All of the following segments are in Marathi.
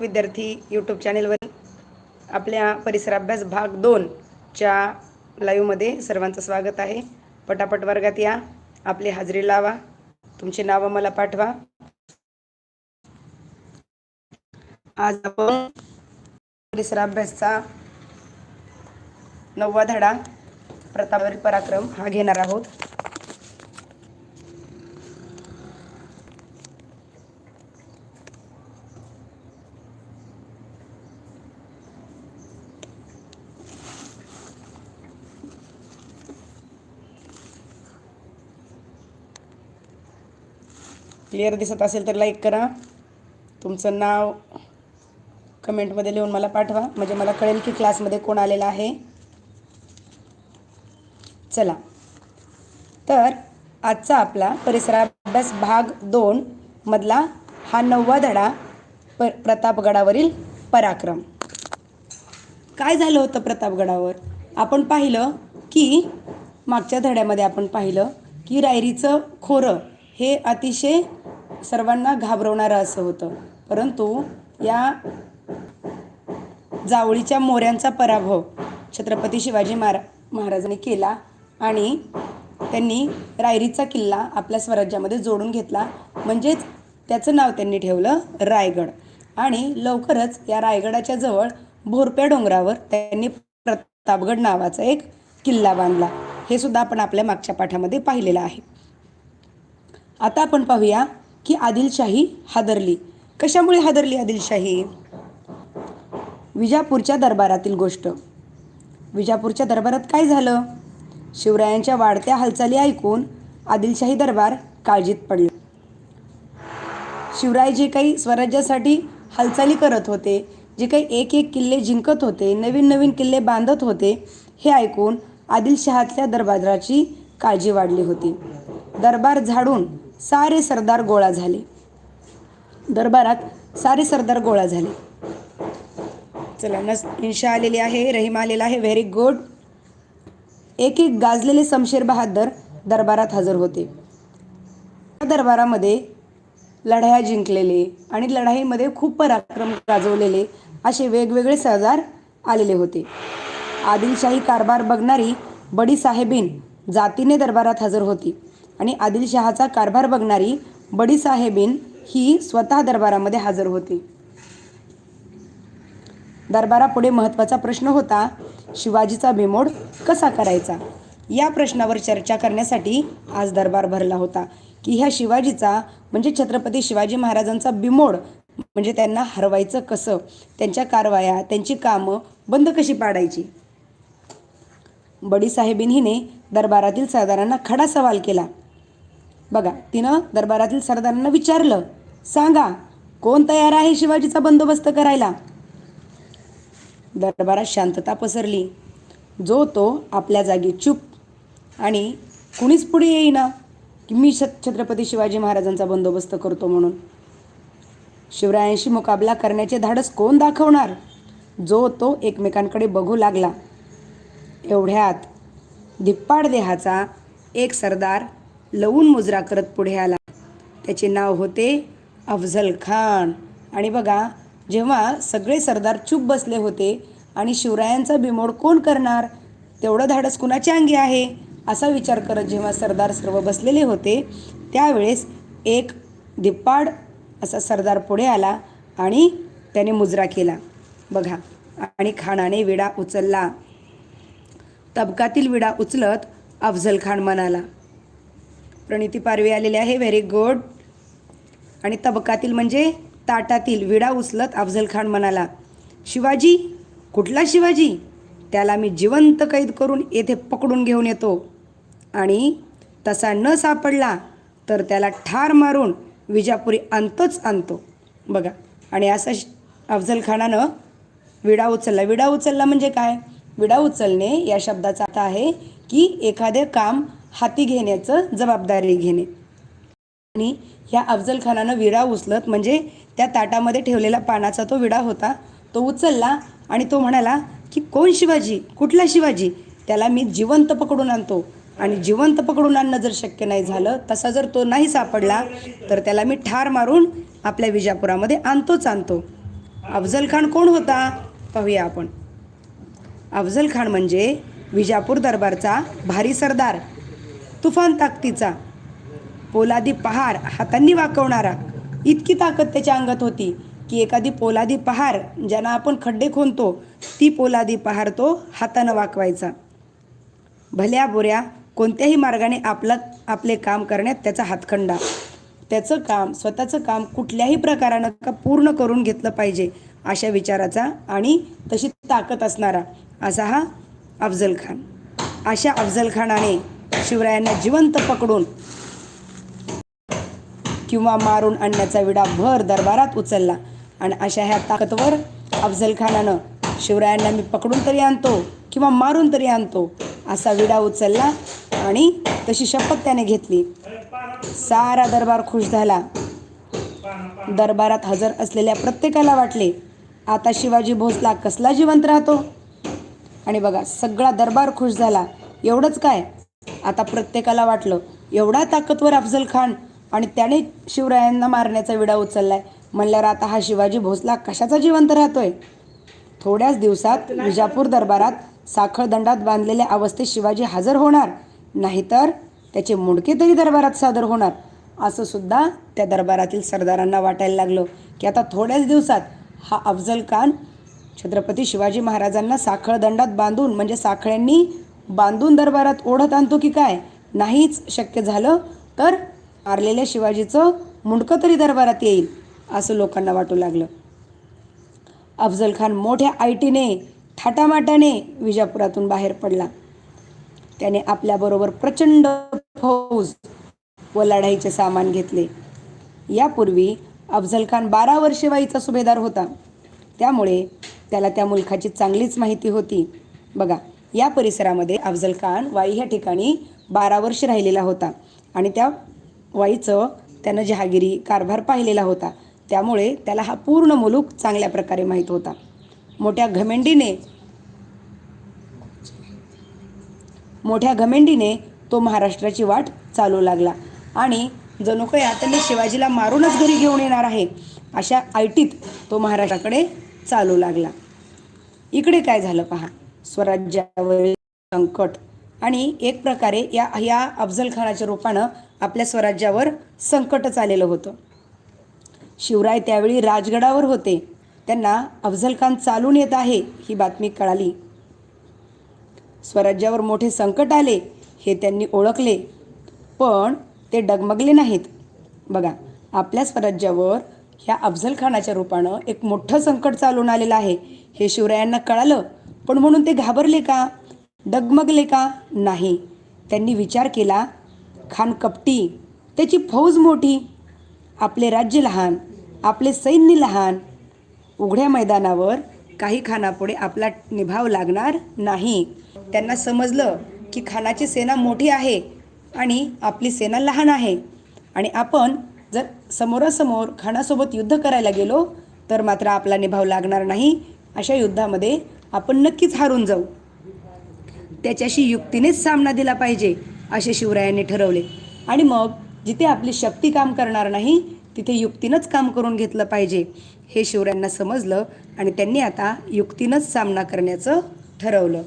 विद्यार्थी यूट्यूब चॅनेलवर आपल्या परिसर अभ्यास भाग दोनच्या लाईव्हमध्ये सर्वांचं स्वागत आहे. पटापट वर्गात या. आपली हाजरी लावा. तुमची नावं मला पाठवा. आज आपण परिसर अभ्यासचा नववा धडा प्रतापवरील पराक्रम हा घेणार आहोत. क्लिअर दिसत असेल तर लाईक करा. तुमचं नाव कमेंटमध्ये लिहून मला पाठवा. म्हणजे मला कळेल की क्लासमध्ये कोण आलेला आहे. चला. तर आजचा आपला परिसराभ्यास भाग दोन मधला हा नववा धडा प प्रतापगडावरील पराक्रम. काय झालं होतं प्रतापगडावर? आपण पाहिलं की मागच्या धड्यामध्ये आपण पाहिलं की रायरीचं खोरं हे अतिशय सर्वांना घाबरवणारं असं होतं. परंतु या जावळीच्या मोऱ्यांचा पराभव छत्रपती शिवाजी महारा महाराजांनी केला आणि त्यांनी रायरीचा किल्ला आपल्या स्वराज्यामध्ये जोडून घेतला. म्हणजेच त्याचं नाव त्यांनी ठेवलं रायगड. आणि लवकरच या रायगडाच्या जवळ भोरप्या डोंगरावर त्यांनी प्रतापगड नावाचा एक किल्ला बांधला. हे सुद्धा आपण आपल्या मागच्या पाठामध्ये पाहिलेलं आहे. आता आपण पाहूया की आदिलशाही हादरली. कशामुळे हादरली आदिलशाही? विजापूरच्या दरबारातील गोष्ट. विजापूरच्या दरबारात काय झालं? शिवरायांच्या वाढत्या हालचाली ऐकून आदिलशाही दरबार काळजीत पडला. शिवराय जे काही स्वराज्यासाठी हालचाली करत होते जे काही एक एक किल्ले जिंकत होते नवीन नवीन किल्ले बांधत होते हे ऐकून आदिलशहातल्या दरबाराची काळजी वाढली होती. दरबार झाडून सारे सरदार गोळा झाले. दरबारात सारे सरदार गोळा झाले. चला नस इन्शा आलेली आहे रहीम आलेला आहे व्हेरी गुड एक एक गाजलेले समशेर बहादर दरबारात हजर होते. त्या दरबारामध्ये लढाया जिंकलेले आणि लढाईमध्ये खूप पराक्रम गाजवलेले असे वेगवेगळे सरदार आलेले होते. आदिलशाही कारभार बघणारी बडी साहेबीन जातीने दरबारात हजर होती. आणि आदिलशहाचा कारभार बघणारी बडीसाहेबीन ही स्वतः दरबारामध्ये हजर होती. दरबारापुढे महत्त्वाचा प्रश्न होता शिवाजीचा बेमोड कसा करायचा? या प्रश्नावर चर्चा करण्यासाठी आज दरबार भरला होता की ह्या शिवाजीचा म्हणजे छत्रपती शिवाजी महाराजांचा बिमोड म्हणजे त्यांना हरवायचं कसं? त्यांच्या कारवाया त्यांची कामं बंद कशी पाडायची? बडीसाहेबीन हिने दरबारातील सरदारांना खडा सवाल केला. बघा तिनं दरबारातील सरदारांना विचारलं सांगा कोण तयार आहे शिवाजीचा बंदोबस्त करायला? दरबारात शांतता पसरली. जो तो आपल्या जागी चूप आणि कुणीच पुढे येईना की मी छत्रपती शिवाजी महाराजांचा बंदोबस्त करतो म्हणून. शिवरायांशी मुकाबला करण्याचे धाडस कोण दाखवणार? जो तो एकमेकांकडे बघू लागला. एवढ्यात धिप्पाड देहाचा एक सरदार लवून मुजरा करत पुढे आला. त्याचे नाव होते अफझल खान. आणि बघा जेव्हा सगळे सरदार चूप बसले होते आणि शिवरायांचा बिमोड कोण करणार? तेवढं धाडस कुणाच्या अंगी आहे? असा विचार करत जेव्हा सरदार सर्व बसलेले होते त्यावेळेस एक धिप्पाड असा सरदार पुढे आला आणि त्याने मुजरा केला. बघा आणि खानाने विडा उचलला. तबकातील विडा उचलत अफजल खान म्हणाला प्रणिती पारवे आलेले आहे. व्हेरी गुड आणि तबकातील म्हणजे ताटातील विडा उचलत अफजल खान म्हणाला शिवाजी कुठला शिवाजी? त्याला मी जिवंत कैद करून येथे पकडून घेऊन येतो. आणि तसा न सापडला तर त्याला ठार मारून विजापुरी आणतोच आणतो. बघा आणि असं अफजल खानानं विडा उचलला. विडा उचलला म्हणजे काय? विडा उचलणे या शब्दाचा अर्थ आहे की एखादे काम हाती घेण्याचं जबाबदारी घेणे. आणि ह्या अफजल खानानं विडा उचलत म्हणजे त्या ताटामध्ये ठेवलेला पानाचा तो विडा होता तो उचलला आणि तो म्हणाला की कोण शिवाजी? कुठला शिवाजी? त्याला मी जिवंत पकडून आणतो. आणि जिवंत पकडून आणणं जर शक्य नाही झालं तसा जर तो नाही सापडला तर त्याला मी ठार मारून आपल्या विजापुरामध्ये आणतोच आणतो. अफजल खान कोण होता? पाहूया आपण. अफजल खान म्हणजे विजापूर दरबारचा भारी सरदार. तुफान ताकदीचा. पोलादी पहार हातांनी वाकवणारा. इतकी ताकद त्याच्या अंगात होती की एखादी पोलादी पहार ज्यांना आपण खड्डे खोनतो ती पोलादी पहार तो हातानं वाकवायचा. भल्या बोऱ्या कोणत्याही मार्गाने आपलं आपले काम करण्यात त्याचा हातखंडा. त्याचं काम स्वतःचं काम कुठल्याही प्रकारानं का पूर्ण करून घेतलं पाहिजे अशा विचाराचा आणि तशी ताकद असणारा असा हा अफजल खान. अशा अफजल खानाने शिवरायांना जिवंत पकडून किंवा मारून आणण्याचा विडा भर दरबारात उचलला. आणि अशा ह्या ताकदवर अफजल खानानं शिवरायांना मी पकडून तरी आणतो किंवा मारून तरी आणतो असा विडा उचलला आणि तशी शपथ त्याने घेतली. सारा दरबार खुश झाला. दरबारात हजर असलेल्या प्रत्येकाला वाटले आता शिवाजी भोसला कसला जिवंत राहतो? आणि बघा सगळा दरबार खुश झाला. एवढंच काय? आता प्रत्येकाला वाटलं एवढा ताकदवर अफजल खान आणि त्याने शिवरायांना मारण्याचा विडा उचललाय. म्हणल्यावर आता हा शिवाजी भोसला कशाचा जिवंत राहतोय? थोड्याच दिवसात विजापूर दरबारात साखळदंडात बांधलेल्या अवस्थेत शिवाजी हजर होणार. नाहीतर त्याचे मुंडके तरी दरबारात सादर होणार. असं सुद्धा त्या दरबारातील सरदारांना वाटायला लागलं की आता थोड्याच दिवसात हा अफजल खान छत्रपती शिवाजी महाराजांना साखळदंडात बांधून म्हणजे साखळ्यांनी बांधून दरबारात ओढत आणतो की काय? नाहीच शक्य झालं तर मारलेल्या शिवाजीचं मुंडकं तरी दरबारात येईल असं लोकांना वाटू लागलं. अफजल खान मोठ्या आयटीने थाटामाटाने विजापुरातून बाहेर पडला. त्याने आपल्याबरोबर प्रचंड फौज व लढाईचे सामान घेतले. यापूर्वी अफजल खान बारा वर्षे वाईचा सुभेदार होता. त्यामुळे त्याला त्या मुलखाची चांगलीच माहिती होती. बघा या परिसरामध्ये अफजल खान वाई ह्या ठिकाणी बारा वर्ष राहिलेला होता. आणि त्या वाईचं त्यानं जहागिरी कारभार पाहिलेला होता. त्यामुळे त्याला हा पूर्ण मुलूक चांगल्या प्रकारे माहीत होता. मोठ्या घमेंडीने मोठ्या घमेंडीने तो महाराष्ट्राची वाट चालू लागला. आणि जणू काही आता मी शिवाजीला मारूनच घरी घेऊन येणार आहे अशा आयटीत तो महाराष्ट्राकडे चालू लागला. इकडे काय झालं पहा. स्वराज्यावरील संकट. आणि एक प्रकारे या या अफजल खानाच्या रूपानं आपल्या स्वराज्यावर संकटच आलेलं होतं. शिवराय त्यावेळी राजगडावर होते. त्यांना अफजल खान चालून येत आहे ही बातमी कळाली. स्वराज्यावर मोठे संकट आले हे त्यांनी ओळखले. पण ते डगमगले नाहीत. बघा आपल्या स्वराज्यावर ह्या अफजल खानाच्या रूपानं एक मोठं संकट चालून आलेलं आहे हे शिवरायांना कळालं. पण म्हणून ते घाबरले का? डगमगले का? नाही. त्यांनी विचार केला खान कपटी त्याची फौज मोठी आपले राज्य लहान आपले सैन्य लहान. उघड्या मैदानावर काही खानापुढे आपला निभाव लागणार नाही. त्यांना समजलं की खानाची सेना मोठी आहे आणि आपली सेना लहान आहे. आणि आपण जर समोरासमोर खानासोबत युद्ध करायला गेलो तर मात्र आपला निभाव लागणार नाही अशा युद्धामध्ये आपण नक्कीच हारून जाऊ. त्याच्याशी युक्तीनेच सामना दिला पाहिजे असे शिवरायांनी ठरवले. आणि मग जिथे आपली शक्ती काम करणार नाही तिथे युक्तीनंच काम करून घेतलं पाहिजे हे शिवरायांना समजलं आणि त्यांनी आता युक्तीनंच सामना करण्याचं ठरवलं.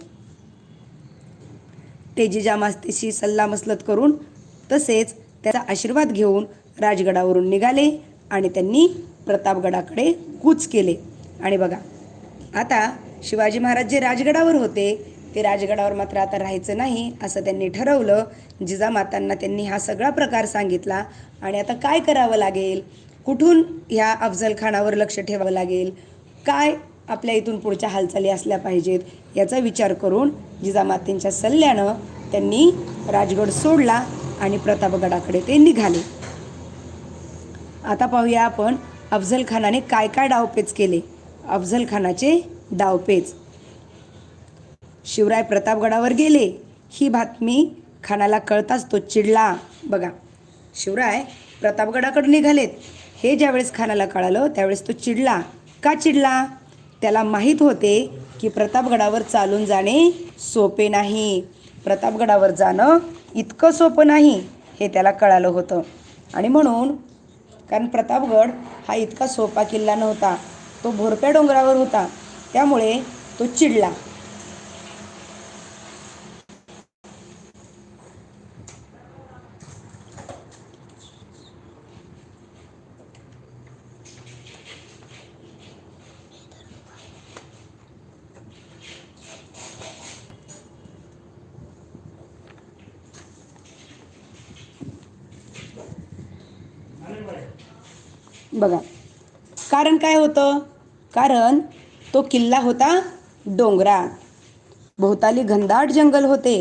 ते जिजामास्तीशी सल्लामसलत करून तसेच त्याचा आशीर्वाद घेऊन राजगडावरून निघाले आणि त्यांनी प्रतापगडाकडे कूच केले. आणि बघा आता शिवाजी महाराज जे राजगडावर होते ते राजगडावर मात्र आता राहायचं नाही असं त्यांनी ठरवलं. जिजामातांना त्यांनी हा सगळा प्रकार सांगितला. आणि आता काय करावं लागेल? कुठून ह्या अफजल खानावर लक्ष ठेवावं लागेल? काय आपल्या इथून पुढच्या हालचाली असल्या पाहिजेत? याचा विचार करून जिजामातेंच्या सल्ल्यानं त्यांनी राजगड सोडला आणि प्रतापगडाकडे ते निघाले. आता पाहूया आपण अफजल खानाने काय काय डावपेच केले. अफजल खानाचे डावपेच. शिवराय प्रतापगडावर गेले. ही बातमी खानाला कळताच तो चिडला. बघा शिवराय प्रतापगडाकडे निघालेत. हे ज्यावेळेस खानाला कळालं त्यावेळेस तो चिडला. का चिडला? त्याला माहीत होते की प्रतापगडावर चालून जाणे सोपे नाही. प्रतापगडावर जाणं इतकं सोपं नाही हे त्याला कळालं होतं. आणि म्हणून कारण प्रतापगड हा इतका सोपा किल्ला नव्हता. तो भोरप्या डोंगरावर होता. त्यामुळे तो चिडला. बघा. कारण काय होतं? कारण तो किल्ला होता डोंगरात भोवताली घनदाट जंगल होते.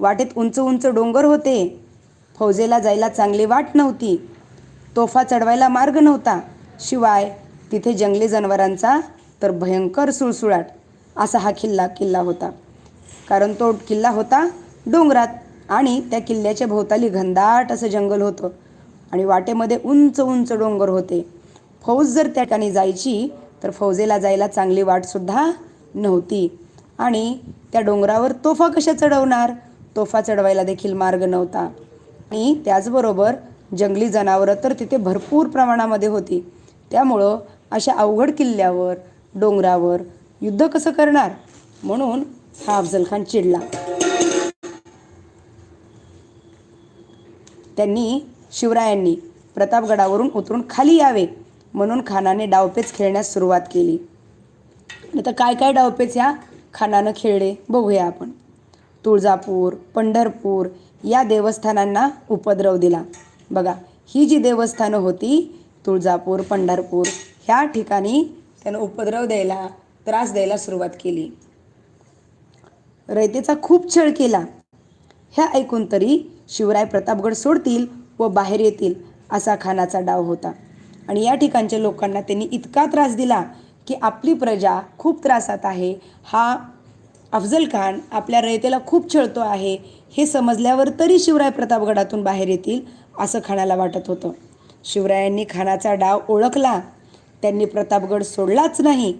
वाटेत उंच उंच डोंगर होते. फौजेला जायला चांगली वाट नव्हती. तोफा चढवायला मार्ग नव्हता. शिवाय तिथे जंगली जनावरांचा तर भयंकर सुळसुळाट असा हा किल्ला किल्ला होता. कारण तो किल्ला होता डोंगरात आणि त्या किल्ल्याच्या भोवताली घनदाट असं जंगल होतं आणि वाटेमध्ये उंच उंच डोंगर होते. फौज जर त्या ठिकाणी जायची तर फौजेला जायला चांगली वाटसुद्धा नव्हती. आणि त्या डोंगरावर तोफा कशा चढवणार? तोफा चढवायला देखील मार्ग नव्हता. आणि त्याचबरोबर जंगली जनावरं तर तिथे भरपूर प्रमाणामध्ये होती. त्यामुळं अशा अवघड किल्ल्यावर डोंगरावर युद्ध कसं करणार? म्हणून हा अफजल खान चिडला. त्यांनी शिवरायांनी प्रतापगडावरून उतरून खाली यावे. म्हणून खानाने डावपेच खेळण्यास सुरुवात केली. आता काय काय डावपेच ह्या खानानं खेळले बघूया आपण. तुळजापूर पंढरपूर या देवस्थानांना उपद्रव दिला. बघा ही जी देवस्थानं होती तुळजापूर पंढरपूर ह्या ठिकाणी त्यानं उपद्रव द्यायला त्रास द्यायला सुरुवात केली. रयतेचा खूप छळ केला. ह्या ऐकून तरी शिवराय प्रतापगड सोडतील व बाहेर येतील असा खानाचा डाव होता. आणि या ठिकाणच्या लोकांना त्यांनी इतका त्रास दिला की आपली प्रजा खूप त्रासात आहे. हा अफजल खान आपल्या रयतेला खूप छळतो आहे. हे समजल्यावर तरी शिवराय प्रतापगडातून बाहेर येतील असं खानाला वाटत होतं. शिवरायांनी खानाचा डाव ओळखला. त्यांनी प्रतापगड सोडलाच नाही.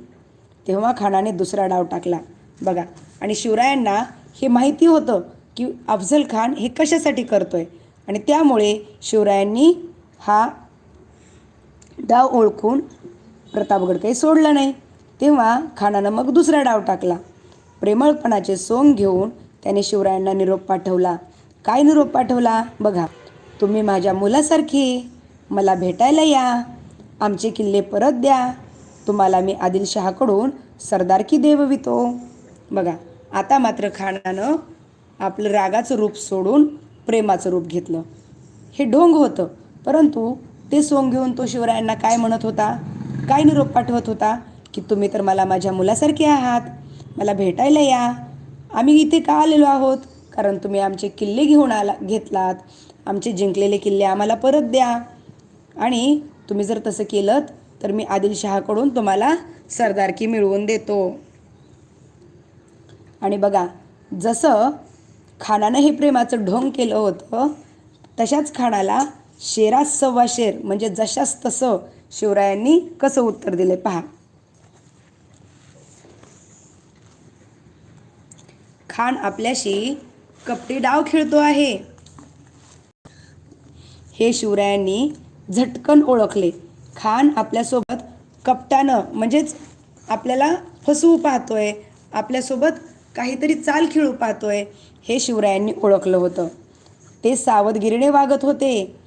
तेव्हा खानाने दुसरा डाव टाकला. बघा आणि शिवरायांना हे माहिती होतं की अफजल खान हे कशासाठी करतोय? आणि त्यामुळे शिवरायांनी हा डाव ओळखून प्रतापगड काही सोडला नाही. तेव्हा खानानं मग दुसरा डाव टाकला. प्रेमळपणाचे सोंग घेऊन त्याने शिवरायांना निरोप पाठवला. काय निरोप पाठवला? बघा. तुम्ही माझ्या मुलासारखे. मला भेटायला या. आमचे किल्ले परत द्या. तुम्हाला मी आदिलशहाकडून सरदारकी देववितो. बघा. आता मात्र खानानं आपलं रागाचं रूप सोडून प्रेमाचं रूप घेतलं. हे ढोंग होतं. परंतु ते सोंग घेऊन तो शिवरायांना काय म्हणत होता? काय निरोप पाठवत होता? की तुम्ही तर मला माझ्या मुलासारखे आहात. मला भेटायला या. आम्ही इथे का आलेलो आहोत? कारण तुम्ही आमचे किल्ले घेऊन आला घेतलात. आमचे जिंकलेले किल्ले आम्हाला परत द्या. आणि तुम्ही जर तसं केलं तर मी आदिलशहाकडून तुम्हाला सरदारकी मिळवून देतो. आणि बघा जसं खानानं हे प्रेमाचं ढोंग केलं होतं तशाच खानाला शेरास सव्वा शेर म्हणजे जशास तसं शिवरायांनी कसं उत्तर दिले पहा. खान आपल्याशी कपटी डाव खेळतो आहे. हे शिवरायांनी झटकन ओळखले. खान आपल्यासोबत कपटानं म्हणजेच आपल्याला फसवू पाहतोय आपल्यासोबत काहीतरी चाल खेळू पाहतोय हे शिवरायांनी ओळखलं होतं. ते सावधगिरीने वागत होते.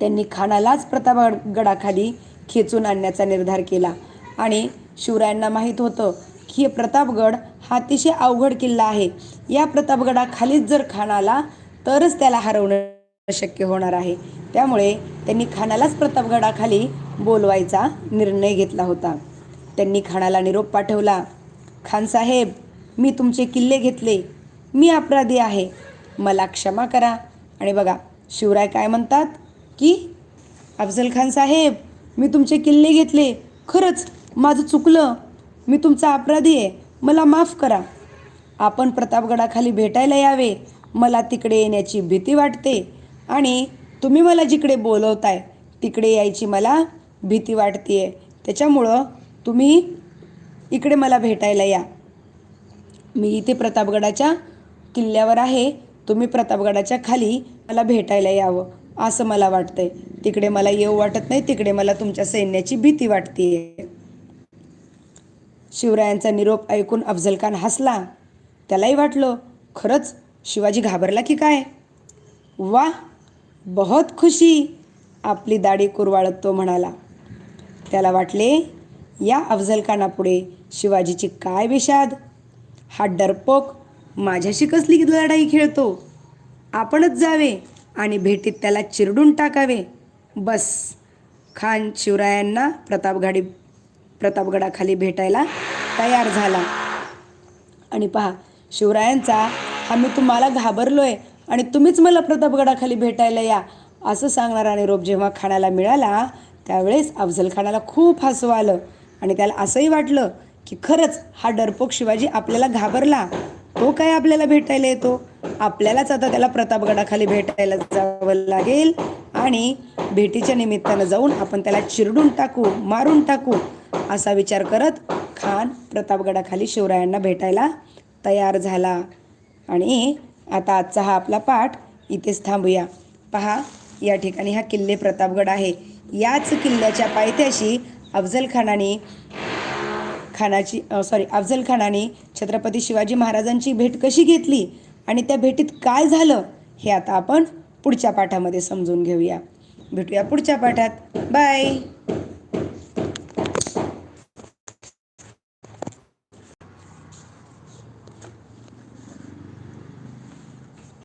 त्यांनी खानालाच प्रतापगडाखाली खेचून आणण्याचा निर्धार केला. आणि शिवरायांना माहीत होतं की हे प्रतापगड हा अतिशय अवघड किल्ला आहे. या प्रतापगडाखालीच जर खान आला तरच त्याला हरवणं शक्य होणार आहे. त्यामुळे त्यांनी खानालाच प्रतापगडाखाली बोलवायचा निर्णय घेतला होता. त्यांनी खानाला निरोप पाठवला. खानसाहेब मी तुमचे किल्ले घेतले. मी अपराधी आहे. मला क्षमा करा. आणि बघा शिवराय काय म्हणतात? की अफजल खान साहेब मी तुमचे किल्ले घेतले. खरंच माझं चुकलं. मी तुमचा अपराधी आहे. मला माफ करा. आपण प्रतापगडाखाली भेटायला यावे. मला तिकडे येण्याची भीती वाटते. आणि तुम्ही मला जिकडे बोलवताय तिकडे यायची मला भीती वाटते त्याच्यामुळं तुम्ही इकडे मला भेटायला या. मी इथे प्रतापगडाच्या किल्ल्यावर आहे. तुम्ही प्रतापगडाच्या खाली मला भेटायला यावं. असं मला वाटतंय. तिकडे मला येऊ वाटत नाही तिकडे मला तुमच्या सैन्याची भीती वाटते शिवरायांचा निरोप ऐकून अफजल खान हसला. त्यालाही वाटलं खरंच शिवाजी घाबरला की काय? वा बहुत खुशी आपली दाढी कुरवाळत तो म्हणाला. त्याला वाटले या अफजल खानापुढे शिवाजीची काय विषाद हा डरपोक माझ्याशी कसली लढाई खेळतो? आपणच जावे. आणि भेटीत त्याला चिरडून टाकावे. बस. खान शिवरायांना प्रतापगाडी प्रतापगडाखाली भेटायला तयार झाला. आणि पहा शिवरायांचा हा मी तुम्हाला घाबरलो आहे आणि तुम्हीच मला प्रतापगडाखाली भेटायला या असं सांगणारा निरोप जेव्हा खानाला मिळाला त्यावेळेस अफजल खानाला खूप हसू आलं. आणि त्याला असंही वाटलं की खरंच हा डरपोक शिवाजी आपल्याला घाबरला. तो काय आपल्याला भेटायला येतो? आपल्यालाच आता त्याला प्रतापगडाखाली भेटायला जावं लागेल. आणि भेटीच्या निमित्तानं जाऊन आपण त्याला चिरडून टाकू मारून टाकू असा विचार करत खान प्रतापगडाखाली शिवरायांना भेटायला तयार झाला. आणि आता आजचा हा आपला पाठ इथेच थांबूया. पहा या ठिकाणी हा किल्ले प्रतापगड आहे. याच किल्ल्याच्या पायथ्याशी अफजल खानाने खानाची सॉरी अफजल खानाने छत्रपती शिवाजी महाराजांची भेट कशी घेतली आणि त्या भेटीत काय झालं हे आता आपण पुढच्या पाठामध्ये समजून घेऊया. भेटूया पुढच्या पाठात. बाय